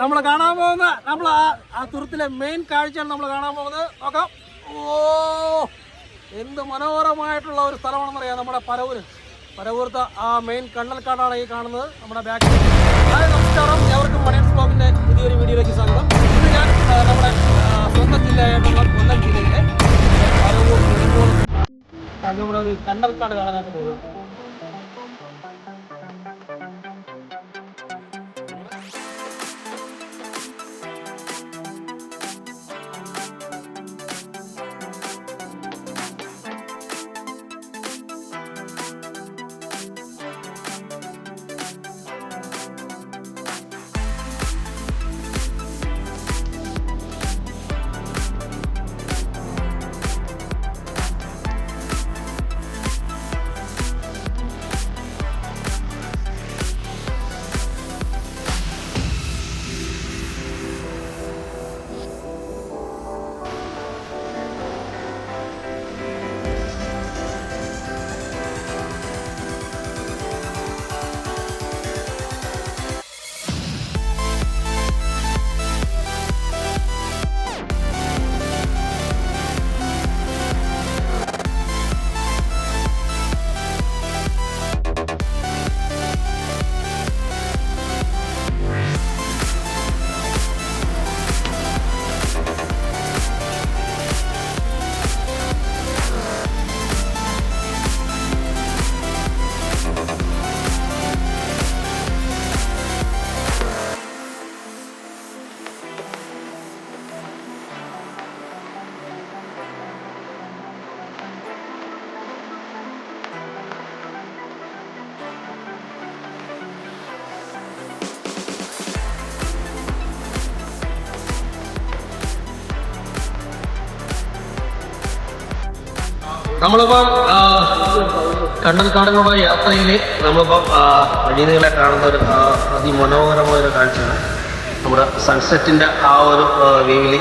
നമ്മൾ കാണാൻ പോകുന്ന നമ്മൾ ആ തുരുത്തിലെ മെയിൻ കാഴ്ചയാണ് നമ്മൾ കാണാൻ പോകുന്നത്. നോക്കാം. ഓ എന്ത് മനോഹരമായിട്ടുള്ള ഒരു സ്ഥലമാണെന്ന് അറിയാം നമ്മുടെ പരവൂര്. പരവൂർത്ത് ആ മെയിൻ കണ്ണൽക്കാടാണ് ഈ കാണുന്നത്. നമ്മുടെ ബാക്കിൽ ഹായ് നമസ്കാരം. എവർക്കും മണിയൻസ് ബ്ലോഗിന്റെ പുതിയൊരു വീഡിയോയിലേക്ക് സ്വാഗതം. ഇത് ഞാൻ നമ്മുടെ സ്വന്തം ജില്ലയായിട്ടുള്ള നമ്മുടെ കാണാനായിട്ട് പോകുന്നത് നമ്മളിപ്പം കണ്ടൽക്കാടിനുള്ള യാത്രയിൽ നമ്മളിപ്പം വഴിനീളെ കാണുന്ന ഒരു അതിമനോഹരമായ ഒരു കാഴ്ചയാണ്. നമ്മുടെ സൺസെറ്റിന്റെ ആ ഒരു വ്യൂവിൽ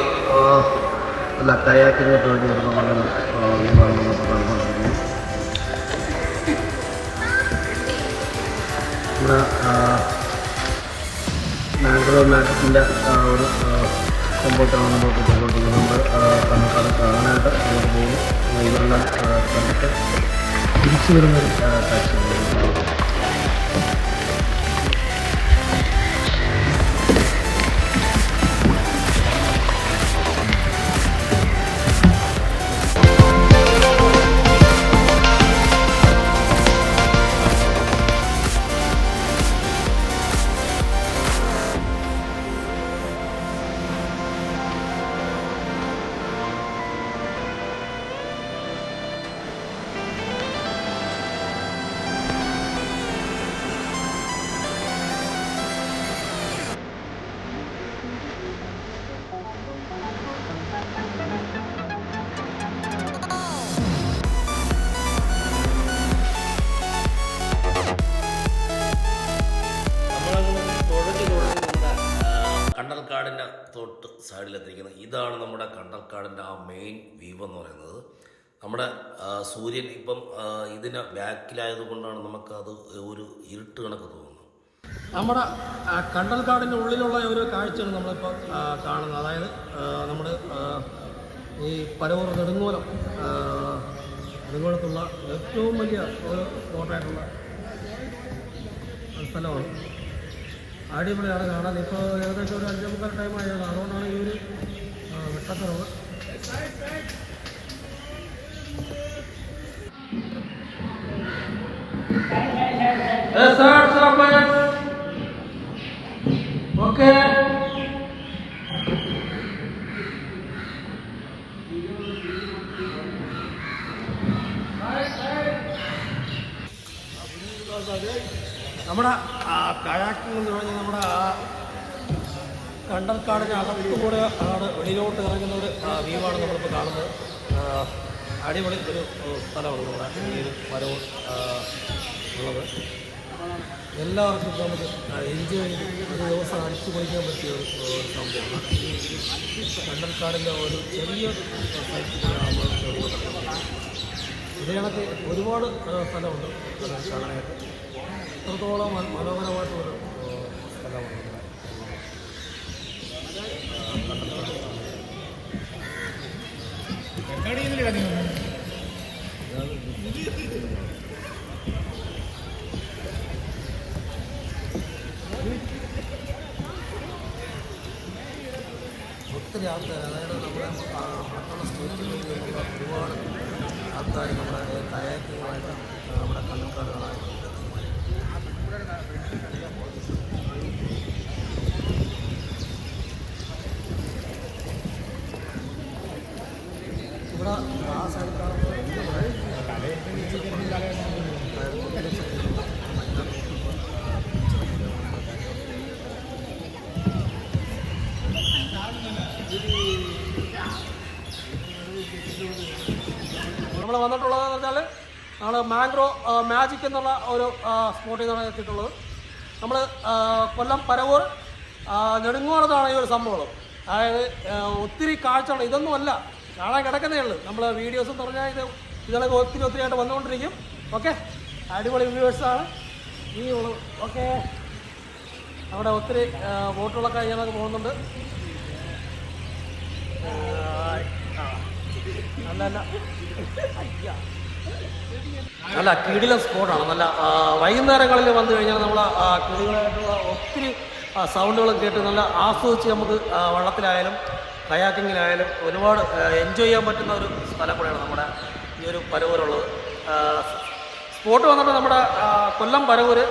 നല്ല കയാക്കിങ്ങോട്ട് വേണ്ടി വരുന്ന നമ്മുടെ മാംഗ്രോ മാറ്റത്തിന്റെ ഒരു കൊമ്പോട്ടാണ് നമ്മൾ പോയിക്കൊണ്ടിരിക്കുന്നത് നമ്മൾ അത് കാണാനായിട്ട് അങ്ങോട്ട് പോകുന്നു. ഇവരെല്ലാം കണ്ടിട്ട് തിരിച്ചു വരുന്നൊരു കാഴ്ചയാണ്. കണ്ടൽക്കാടിന്റെ ആ മെയിൻ വ്യൂ എന്ന് പറയുന്നത്. നമ്മുടെ സൂര്യൻ ഇപ്പം ഇതിന് ബാക്കിലായത് കൊണ്ടാണ് നമുക്കത് ഒരു ഇരുട്ട് കണക്ക് തോന്നുന്നത്. നമ്മുടെ കണ്ടൽ കണ്ടൽക്കാടിന്റെ ഉള്ളിലുള്ള ഒരു കാഴ്ചയാണ് നമ്മളിപ്പോൾ കാണുന്നത്. അതായത് നമ്മുടെ ഈ പരവൂർ നെടുങ്ങോലം നെടുങ്ങോലത്തുള്ള ഏറ്റവും വലിയ ഒരു ഫോട്ടായിട്ടുള്ള സ്ഥലമാണ്. അടിപൊളിയാണ് കാണാൻ. ഇപ്പോൾ ഏകദേശം ഒരു അഞ്ചേ മുക്കാൽ ടൈം ആയതാണ് അതുകൊണ്ടാണ് ഈ ഒരു വെട്ടക്കുറവ്. ഓക്കെ നമ്മുടെ ആ കയാക്കിംഗ് എന്ന് പറഞ്ഞാൽ കാടിന് അകത്തുകൂടെ ആണ് വെളിയിലോട്ട് ഇറങ്ങുന്ന ഒരു വ്യൂവാണ് നമ്മളിപ്പോൾ കാണുന്നത്. അടിപൊളി ഒരു സ്ഥലമാണ് നമ്മുടെ ഈ ഒരു മരവും ഉള്ളത്. എല്ലാവർക്കും നമുക്ക് എൻജോയ് ഒരു ദിവസം അടിച്ചു പൊളിക്കാൻ പറ്റിയ ഒരു സംഭവമാണ്. ഈ കണ്ടൽക്കാടിന്റെ ഒരു ചെറിയ ഇതിനകത്ത് ഒരുപാട് സ്ഥലമുണ്ട് കാണാനായിട്ട് എത്രത്തോളം മനോഹരമായിട്ടുള്ളൊരു സ്ഥലമാണ് ഇവിടെ. ഒത്തിരി ആൾക്കാർ അതായത് നമ്മുടെ ആ, സ്റ്റേറ്റിൽ ഒരുപാട് ആൾക്കാർ നമ്മുടെ കയാക്കിങ്ങുമായിട്ട് നമ്മുടെ കണ്ണൂർക്കാട് കാണാറുണ്ട് ഇവിടെ ആ സൈഡിൽ നമ്മൾ വന്നിട്ടുള്ളതെന്ന് വെച്ചാൽ നമ്മൾ മാംഗ്രോ മാജിക് എന്നുള്ള ഒരു സ്പോട്ടിൽ നിന്നാണ് എത്തിയിട്ടുള്ളത്. നമ്മൾ കൊല്ലം പരവൂർ നെടുങ്ങോളത്താണ് ഈ ഒരു സംഭവം. അതായത് ഒത്തിരി കാഴ്ചകൾ ഇതൊന്നുമല്ല കാണാൻ കിടക്കുന്നേ ഉള്ളൂ. നമ്മൾ വീഡിയോസും പറഞ്ഞാൽ ഇത് ഇതൊക്കെ ഒത്തിരി ഒത്തിരി ആയിട്ട് വന്നുകൊണ്ടിരിക്കും. ഓക്കെ അടിപൊളി വ്യൂവേഴ്സാണ് ഈ ഓക്കെ അവിടെ ഒത്തിരി ബോട്ടുകളൊക്കെ ഇതിനൊക്കെ പോകുന്നുണ്ട്. നല്ല നല്ല അയ്യ. നല്ല കിടിലം സ്പോട്ടാണ്. നല്ല വൈകുന്നേരങ്ങളിൽ വന്നു കഴിഞ്ഞാൽ നമ്മൾ കിളികളായിട്ടുള്ള ഒത്തിരി സൗണ്ടുകളും കേട്ട് നല്ല ആസ്വദിച്ച് നമുക്ക് വള്ളത്തിലായാലും കയാക്കിങ്ങിലായാലും ഒരുപാട് എൻജോയ് ചെയ്യാൻ പറ്റുന്ന ഒരു സ്ഥലം കൂടെയാണ് നമ്മുടെ ഈ ഒരു പരവൂരുള്ളത്. സ്പോട്ട് വന്നിട്ട് നമ്മുടെ കൊല്ലം പരവൂര്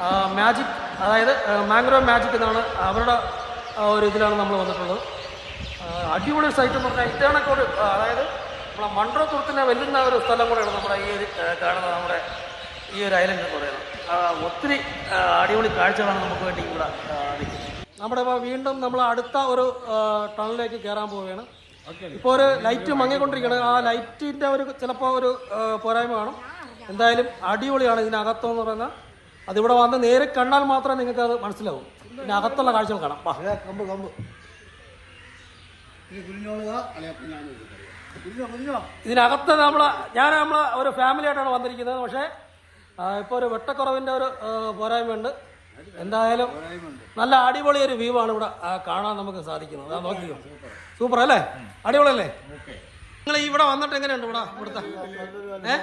ആ, മാജിക് അതായത് മാംഗ്രോ മാജിക് എന്നാണ് അവരുടെ ഒരു ഇതിലാണ് നമ്മൾ വന്നിട്ടുള്ളത്. അടിപൊളി സൈറ്റ് എന്ന് പറഞ്ഞാൽ അതായത് നമ്മളെ മൺട്രോ തുറത്തിനെ വെല്ലുന്ന ഒരു സ്ഥലം കൂടെയാണ് നമ്മുടെ ഈ ഒരു കാണുന്നത് കാണുന്ന നമ്മുടെ ഈ ഒരു ഐലൻഡ് എന്ന് പറയുന്നത്. ആ, ഒത്തിരി അടിപൊളി കാഴ്ചകളാണ് നമുക്ക് വേണ്ടി ഇവിടെ. നമ്മുടെ ഇപ്പോൾ വീണ്ടും നമ്മൾ അടുത്ത ഒരു ടണലിലേക്ക് കയറാൻ പോവുകയാണ്. ഇപ്പോൾ ഒരു ലൈറ്റ് മങ്ങിക്കൊണ്ടിരിക്കുകയാണ്. ആ ലൈറ്റിന്റെ ഒരു ചിലപ്പോൾ ഒരു പോരായ്മ കാണും. എന്തായാലും അടിപൊളിയാണ് ഇതിനകത്തെന്ന് പറയുന്നത് അതിവിടെ വന്ന് നേരെ കണ്ടാൽ മാത്രമേ നിങ്ങൾക്ക് അത് മനസ്സിലാവും. ഇതിനകത്തുള്ള കാഴ്ചകൾ കാണാം. വാ. കമ്പ് കമ്പ്. ഇതിനകത്ത് നമ്മൾ ഞാൻ നമ്മൾ ഒരു ഫാമിലി ആയിട്ടാണ് വന്നിരിക്കുന്നത്. പക്ഷേ ഇപ്പോൾ ഒരു വെട്ടക്കുറവിന്റെ ഒരു പോരായ്മയുണ്ട്. എന്തായാലും നല്ല അടിപൊളി ഒരു വ്യൂ ആണ് ഇവിടെ കാണാൻ നമുക്ക് സാധിക്കുന്നത്. അതാ നോക്കിയോ സൂപ്പർ അല്ലേ? അടിപൊളിയല്ലേ? നിങ്ങൾ ഇവിടെ വന്നിട്ട് എങ്ങനെയുണ്ട് ഇവിടെ ഇവിടുത്തെ? ഏ?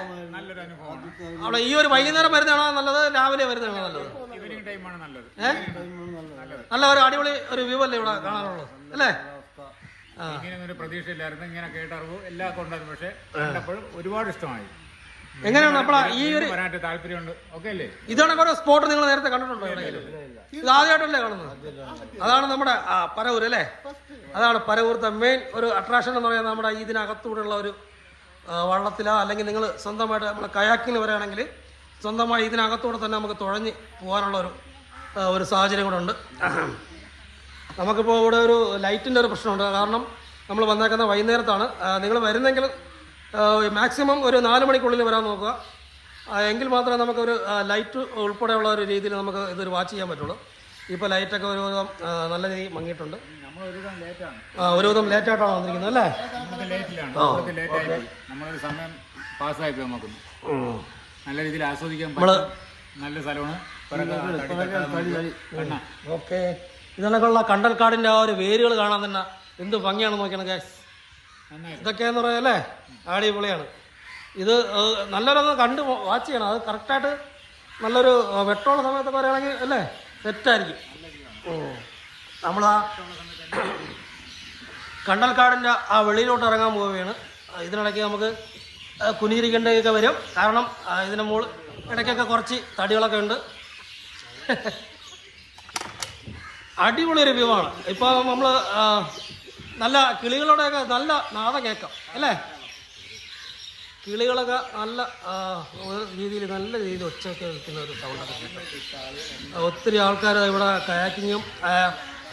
അവിടെ ഈ ഒരു വൈകുന്നേരം വരുന്നതാണോ നല്ലത്? രാവിലെ വരുന്നതാണോ നല്ലത്? ഏഹ് ടൈമാണ് നല്ലത്. ഏ? നല്ല ഒരു അടിപൊളി ഒരു വ്യൂ അല്ലേ ഇവിടെ കാണാനുള്ളത്? അല്ലേ? ഇങ്ങനെ ഒരു പ്രതീക്ഷയില്ലായിരുന്നു. ഇങ്ങനെ കേട്ടറിവ് എല്ലാം കൊണ്ടും പക്ഷെ കണ്ടപ്പോഴും ഒരുപാട് ഇഷ്ടമായി. എങ്ങനെയാണ് നമ്മൾ ഈ ഒരു വരാനായിട്ട് താല്പര്യമുണ്ട്. ഓക്കെ അല്ലേ? ഇതാണ് ഒരു സ്പോട്ട് നിങ്ങൾ നേരത്തെ കണ്ടിട്ടുണ്ടോ? ഇത് ആദ്യമായിട്ടല്ലേ കാണുന്നത്? അതാണ് നമ്മുടെ പരവൂർ അല്ലേ? അതാണ് പരവൂർത്തെ മെയിൻ ഒരു അട്രാക്ഷൻ എന്ന് പറയുന്നത് നമ്മുടെ ഇതിനകത്തൂടെയുള്ള ഒരു വള്ളത്തിലോ. അല്ലെങ്കിൽ നിങ്ങൾ സ്വന്തമായിട്ട് നമ്മുടെ കയാക്കിൽ വരികയാണെങ്കിൽ സ്വന്തമായി ഇതിനകത്തൂടെ തന്നെ നമുക്ക് തുഴഞ്ഞ് പോകാനുള്ള ഒരു ഒരു സാഹചര്യം കൂടെ ഉണ്ട്. നമുക്കിപ്പോൾ ഇവിടെ ഒരു ലൈറ്റിന്റെ ഒരു പ്രശ്നമുണ്ട്. കാരണം നമ്മൾ വന്നേക്കുന്ന വൈകുന്നേരത്താണ്. നിങ്ങൾ വരുന്നെങ്കിൽ മാക്സിമം ഒരു നാല് മണിക്കുള്ളിൽ വരാൻ നോക്കുക. എങ്കിൽ മാത്രമേ നമുക്കൊരു ലൈറ്റ് ഉൾപ്പെടെയുള്ള ഒരു രീതിയിൽ നമുക്ക് ഇതൊരു വാച്ച് ചെയ്യാൻ പറ്റുള്ളൂ. ഇപ്പോൾ ലൈറ്റൊക്കെ ഒരു വിധം നല്ല രീതി മങ്ങിയിട്ടുണ്ട്. ആ ഒരു വിധം ലേറ്റായിട്ടാണ് വന്നിരിക്കുന്നത് അല്ലേ? സമയം പാസ്സായി. നല്ല രീതിയിൽ ആസ്വദിക്കാൻ നമ്മൾ നല്ല സ്ഥലമാണ്. ഓക്കെ ഇതിനൊക്കെയുള്ള കണ്ടൽക്കാടിന്റെ ആ ഒരു വേരുകൾ കാണാൻ തന്നെ എന്ത് ഭംഗിയാണ് നോക്കിയാണ് ഗ്യാസ് പറയാം അല്ലേ? ആടി അടിപൊളിയാണ്. ഇത് നല്ലൊരു നല്ലൊരൊന്ന് കണ്ട് വാച്ച് ചെയ്യണം. അത് കറക്റ്റായിട്ട് നല്ലൊരു വെട്ടമുള്ള സമയത്ത് പറയുകയാണെങ്കിൽ അല്ലേ? സെറ്റായിരിക്കും. ഓ. നമ്മളാ കണ്ടൽക്കാടിന്റെ ആ വെളിയിലോട്ട് ഇറങ്ങാൻ പോവുകയാണ്. ഇതിനിടയ്ക്ക് നമുക്ക് കുനിയിരിക്കേണ്ടതൊക്കെ വരും. കാരണം ഇതിന് മുകളിൽ ഇടയ്ക്കൊക്കെ കുറച്ച് തടികളൊക്കെ ഉണ്ട്. അടിപൊളി ഒരു വ്യൂ ആണ് ഇപ്പോൾ നമ്മൾ നല്ല കിളികളുടെയൊക്കെ നല്ല നാദം കേൾക്കാം അല്ലേ? കിളികളൊക്കെ നല്ല രീതിയിൽ നല്ല രീതിയിൽ ഒച്ചയൊക്കെ നിൽക്കുന്ന ഒരു കേൾക്കാം. ഒത്തിരി ആൾക്കാർ ഇവിടെ കയാക്കിങ്ങും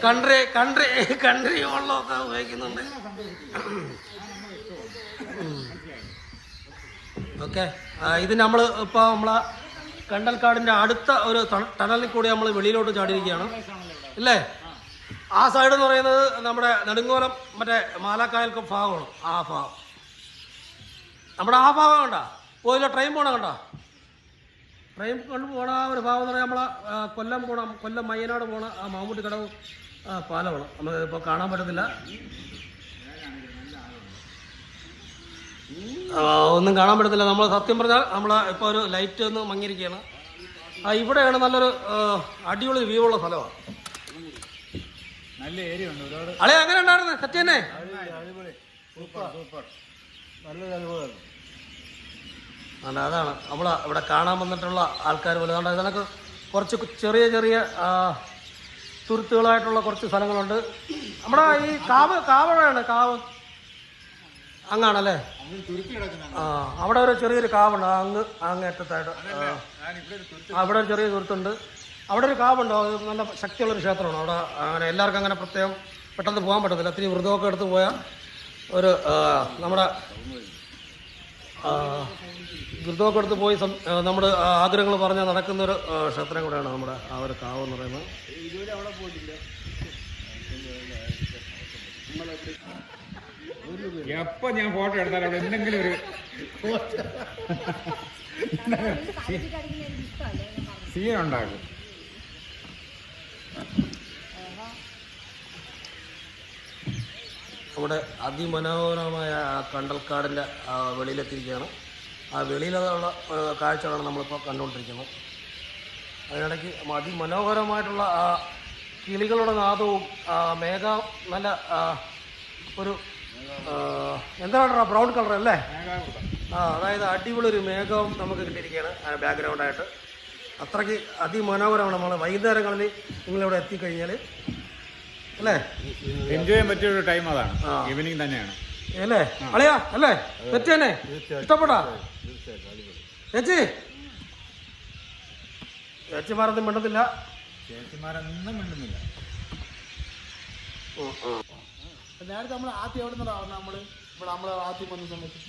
കൺട്രി കൺട്രി കൺട്രി വെള്ളമൊക്കെ ഉപയോഗിക്കുന്നുണ്ട്. ഓക്കെ. ഇത് നമ്മൾ ഇപ്പോൾ നമ്മളെ കണ്ടൽക്കാടിന്റെ അടുത്ത ഒരു ടണ- ടണലിൽ കൂടി നമ്മൾ വെളിയിലോട്ട് ചാടിയിരിക്കുകയാണ്. ഇല്ലേ ആ സൈഡ് എന്ന് പറയുന്നത് നമ്മുടെ നെടുങ്കോലം മറ്റേ മാലാക്കായൽ ഭാഗമാണ് ആ ഭാഗം. നമ്മുടെ ആ ഭാഗം കണ്ട? പോയില്ല ട്രെയിൻ പോകണം കണ്ട? ട്രെയിൻ കൊണ്ട് പോണ ആ ഒരു ഭാഗം എന്ന് പറഞ്ഞാൽ നമ്മളെ കൊല്ലം പോണം കൊല്ലം മയ്യനാട് പോണ ആ മാമൂട്ടി കടവ് പാലമാണ്. നമ്മൾ ഇപ്പോൾ കാണാൻ പറ്റത്തില്ല. ഒന്നും കാണാൻ പറ്റത്തില്ല. നമ്മൾ സത്യം പറഞ്ഞാൽ നമ്മൾ ഇപ്പോൾ ഒരു ലൈറ്റ് ഒന്ന് മങ്ങിയിരിക്കുകയാണ്. ആ ഇവിടെയാണ് നല്ലൊരു അടിപൊളി വ്യൂ ഉള്ള സ്ഥലമാണ്. നല്ല ഏരിയ ഉണ്ട്. ഒരുപാട് അളെ അങ്ങനെ ഉണ്ടായിരുന്നു. സത്യം തന്നെ. Super super. നല്ലൊരു അനുഭവമാണ് അല്ല അതാണ്. നമ്മൾ ഇവിടെ കാണാൻ വന്നിട്ടുള്ള ആൾക്കാർ പോലെ. അതുകൊണ്ട് കുറച്ച് ചെറിയ ചെറിയ തുരുത്തുകളായിട്ടുള്ള കുറച്ച് സ്ഥലങ്ങളുണ്ട്. നമ്മുടെ ഈ കാവ് കാവഴയാണ് കാവ്. അങ്ങാണല്ലേ? ആ അവിടെ ഒരു ചെറിയൊരു കാവുണ്ട്. അങ്ങ് അങ്ങേറ്റത്തായിട്ട് അവിടെ ഒരു ചെറിയ തുരുത്തുണ്ട്. അവിടെ ഒരു കാവുണ്ട്. അത് നല്ല ശക്തിയുള്ളൊരു ക്ഷേത്രമാണ്. അവിടെ അങ്ങനെ എല്ലാവർക്കും അങ്ങനെ പ്രത്യേകം പെട്ടെന്ന് പോകാൻ പറ്റത്തില്ല. ഒത്തിരി വ്രതമൊക്കെ എടുത്ത് പോയാൽ ഒരു നമ്മുടെ വ്രതമൊക്കെ എടുത്ത് പോയി സം- നമ്മുടെ ആഗ്രഹങ്ങൾ പറഞ്ഞാൽ നടക്കുന്ന ഒരു ക്ഷേത്രം കൂടെയാണ് നമ്മുടെ ആ ഒരു കാവ് എന്ന് പറയുന്നത്. എപ്പോ ഞാൻ ഫോട്ടോ എടുത്താലും അവിടെ എന്തെങ്കിലും ഒരു സീൻ നമ്മുടെ അതിമനോഹരമായ ആ കണ്ടൽക്കാടിന്റെ വെളിയിലെത്തിയിരിക്കുകയാണ്. ആ വെളിയിലുള്ള കാഴ്ചകളാണ് നമ്മളിപ്പോൾ കണ്ടുകൊണ്ടിരിക്കുന്നത്. അതിനിടയ്ക്ക് അതിമനോഹരമായിട്ടുള്ള ആ കിളികളുടെ നാദവും ആ മേഘ നല്ല ഒരു എന്താണ് ബ്രൗൺ കളർ അല്ലേ? ആ അതായത് അടിപൊളി ഒരു മേഘവും നമുക്ക് കിട്ടിയിരിക്കുകയാണ് ബാക്ക്ഗ്രൗണ്ടായിട്ട് അത്രയ്ക്ക് അതിമനോഹരമാണ് നമ്മൾ വൈകുന്നേരങ്ങളിൽ നിങ്ങളിവിടെ എത്തിക്കഴിഞ്ഞാൽ അല്ലേ? എൻജോയ് ചെയ്യാൻ പറ്റിയ ഒരു ടൈം അതാണ്. ആ. ഈവനിങ് തന്നെയാണ്. അല്ലേ? അളിയാ അല്ലേ? തെറ്റ് തന്നെ. ഇഷ്ടപ്പെടാ? ചേച്ചി? ചേച്ചിമാരൊന്നും മിണ്ടത്തില്ല ചേച്ചിമാരൊന്നും മിണ്ടുന്നില്ല. നേരത്തെ നമ്മൾ ആദ്യം എവിടെ നിന്നാണ് നമ്മൾ ഇവിടെ നമ്മൾ ആദ്യം വന്ന സമയത്ത്.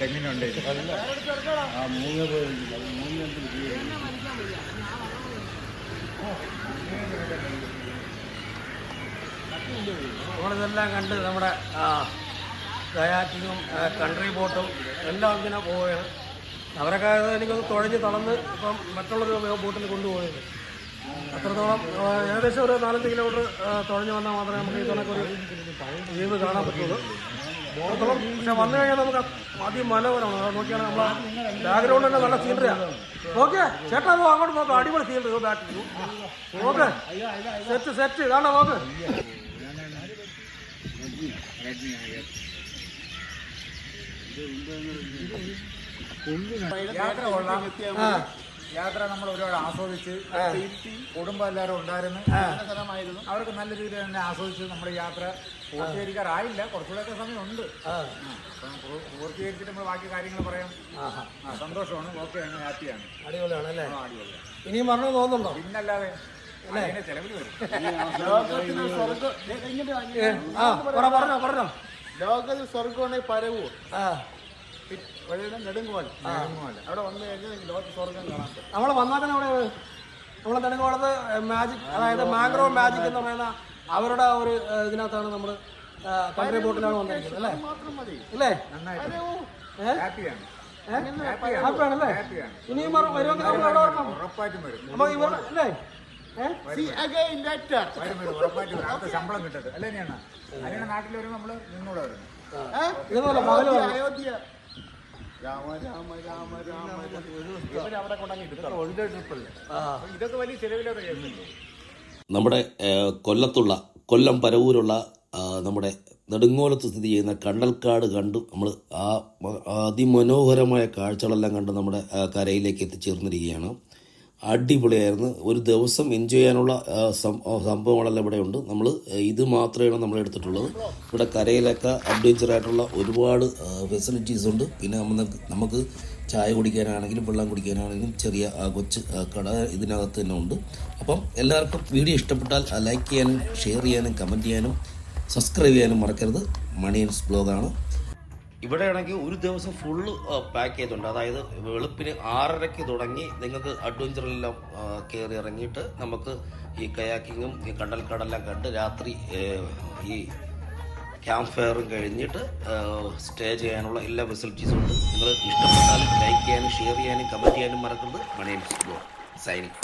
തെങ്ങിനുണ്ട് ആ മൂന്ന് പോയില്ല മൂന്ന് നമ്മളിതെല്ലാം കണ്ട് നമ്മുടെ കയാക്കിങ്ങും കൺട്രി ബോട്ടും എല്ലാം ഇങ്ങനെ പോവുകയാണ്. അത് എനിക്കൊന്ന് തുഴഞ്ഞ് തളർന്ന് ഇപ്പം മറ്റുള്ളൊരു ബോട്ടിൽ കൊണ്ടുപോയത് അത്രത്തോളം ഏകദേശം ഒരു നാലഞ്ച് കിലോമീറ്റർ തുഴഞ്ഞ് വന്നാൽ മാത്രമേ നമുക്ക് ഇതൊക്കെ ഒരു ദ്വീപ് കാണാൻ പറ്റുള്ളൂ. ബോട്ടോളം പക്ഷെ വന്നു കഴിഞ്ഞാൽ നമുക്ക് ആദ്യം അത് നോക്കിയാണ് നമ്മളെ ബാക്ക്ഗ്രൗണ്ട് തന്നെ നല്ല സീനറിയാണ് ഓക്കെ ചേട്ടാ അതോ അങ്ങോട്ട് നോക്കാം അടിപൊളി scenery back okay set set കാണാം നോക്ക് യാത്ര കൊള്ളാം യാത്ര നമ്മൾ ഒരുപാട് ആസ്വദിച്ച് കുടുംബം എല്ലാവരും ഉണ്ടായിരുന്നു സ്ഥലമായിരുന്നു. അവർക്ക് നല്ല രീതിയിൽ തന്നെ ആസ്വദിച്ച് നമ്മുടെ യാത്ര പൂർത്തീകരിക്കാറായില്ല. കുറച്ചുകൂടെയൊക്കെ സമയമുണ്ട്. പൂർത്തീകരിച്ചിട്ട് നമ്മൾ ബാക്കി കാര്യങ്ങൾ പറയാം. സന്തോഷമാണ്. ഓക്കെ ആണ് ഹാപ്പിയാണ്. അടിപൊളിയാണ് അല്ലേ അടിപൊളിയാണ്. ഇനിയും പറഞ്ഞു തോന്നുന്നുണ്ടോ? പിന്നല്ലാതെ പറഞ്ഞോ പറഞ്ഞോ. ലോകത്തിൽ സ്വർഗമാണെങ്കിൽ പരവൂർ വന്നാൽ നെടുങ്ങുവാൽ അവിടെ വന്നു കഴിഞ്ഞാൽ ലോകത്ത് സ്വർഗം കാണാൻ പറ്റും. നമ്മൾ വന്നാക്കാൻ അവിടെ നമ്മളെ നെടുങ്കോളത്ത് മാജിക് അതായത് മാഗ്രോ മാജിക് എന്ന് പറയുന്ന അവരുടെ ഒരു ഇതിനകത്താണ് നമ്മൾ കൺട്രി ബോട്ടിലാണ് വന്നിരിക്കുന്നത് അല്ലേ? മാത്രം മതി. അല്ലേ ഏ? ഹാപ്പിയാണ്? ഹാപ്പിയാണല്ലേ? ഹാപ്പിയാണ്. ഇനിയും വരുമെങ്കിൽ നമ്മൾ അവിടെ വരണം. അപ്പൊ ഇവർ അല്ലേ? ശമ്പളം കിട്ടട്ടെ. അല്ലേ ഞാൻ അതിനാണ് നാട്ടിൽ വരുമ്പോൾ നമ്മൾ നിന്നൂടെ അയോധ്യ, രാമ രാമ രാമ രാമ അവിടെ ഇതൊക്കെ വലിയ ചെലവിലൊക്കെ കേൾക്കുന്നുണ്ട്? നമ്മുടെ കൊല്ലത്തുള്ള കൊല്ലം പരവൂരുള്ള നമ്മുടെ നെടുങ്ങോലത്ത് സ്ഥിതി ചെയ്യുന്ന കണ്ടൽക്കാട് കണ്ടു നമ്മൾ ആ അതിമനോഹരമായ കാഴ്ചകളെല്ലാം കണ്ട് നമ്മുടെ കരയിലേക്ക് എത്തിച്ചേർന്നിരിക്കുകയാണ്. അടിപൊളിയായിരുന്നു. ഒരു ദിവസം എൻജോയ് ചെയ്യാനുള്ള സംഭവങ്ങളെല്ലാം ഇവിടെ ഉണ്ട്. നമ്മൾ ഇത് മാത്രമാണ് നമ്മൾ എടുത്തിട്ടുള്ളത്. ഇവിടെ കരയിലൊക്കെ അഡ്വഞ്ചർ ആയിട്ടുള്ള ഒരുപാട് ഫെസിലിറ്റീസ് ഉണ്ട്. പിന്നെ നമുക്ക് ചായ കുടിക്കാനാണെങ്കിലും വെള്ളം കുടിക്കാനാണെങ്കിലും ചെറിയ കൊച്ച് കട ഇതിനകത്ത് തന്നെ ഉണ്ട്. അപ്പം എല്ലാവർക്കും വീഡിയോ ഇഷ്ടപ്പെട്ടാൽ ലൈക്ക് ചെയ്യാനും ഷെയർ ചെയ്യാനും കമന്റ് ചെയ്യാനും സബ്സ്ക്രൈബ് ചെയ്യാനും മറക്കരുത്. മണിയൻസ് ബ്ലോഗാണ്. ഇവിടെ ആണെങ്കിൽ ഒരു ദിവസം ഫുള്ള് പാക്ക് ചെയ്തിട്ടുണ്ട് അതായത് വെളുപ്പിന് ആറരയ്ക്ക് തുടങ്ങി നിങ്ങൾക്ക് അഡ്വഞ്ചറിലെല്ലാം കയറി ഇറങ്ങിയിട്ട് നമുക്ക് ഈ കയാക്കിങ്ങും ഈ കണ്ടൽക്കാടെല്ലാം കടെല്ലാം കണ്ട് രാത്രി ഈ ക്യാമ്പ് ഫയറും കഴിഞ്ഞിട്ട് സ്റ്റേ ചെയ്യാനുള്ള എല്ലാ ഫെസിലിറ്റീസും ഉണ്ട്. നിങ്ങൾ ഇഷ്ടപ്പെട്ടാൽ ലൈക്ക് ചെയ്യാനും ഷെയർ ചെയ്യാനും കമന്റ് ചെയ്യാനും മറക്കരുത്. മണി ബ്ലോഗ് സൈനിങ്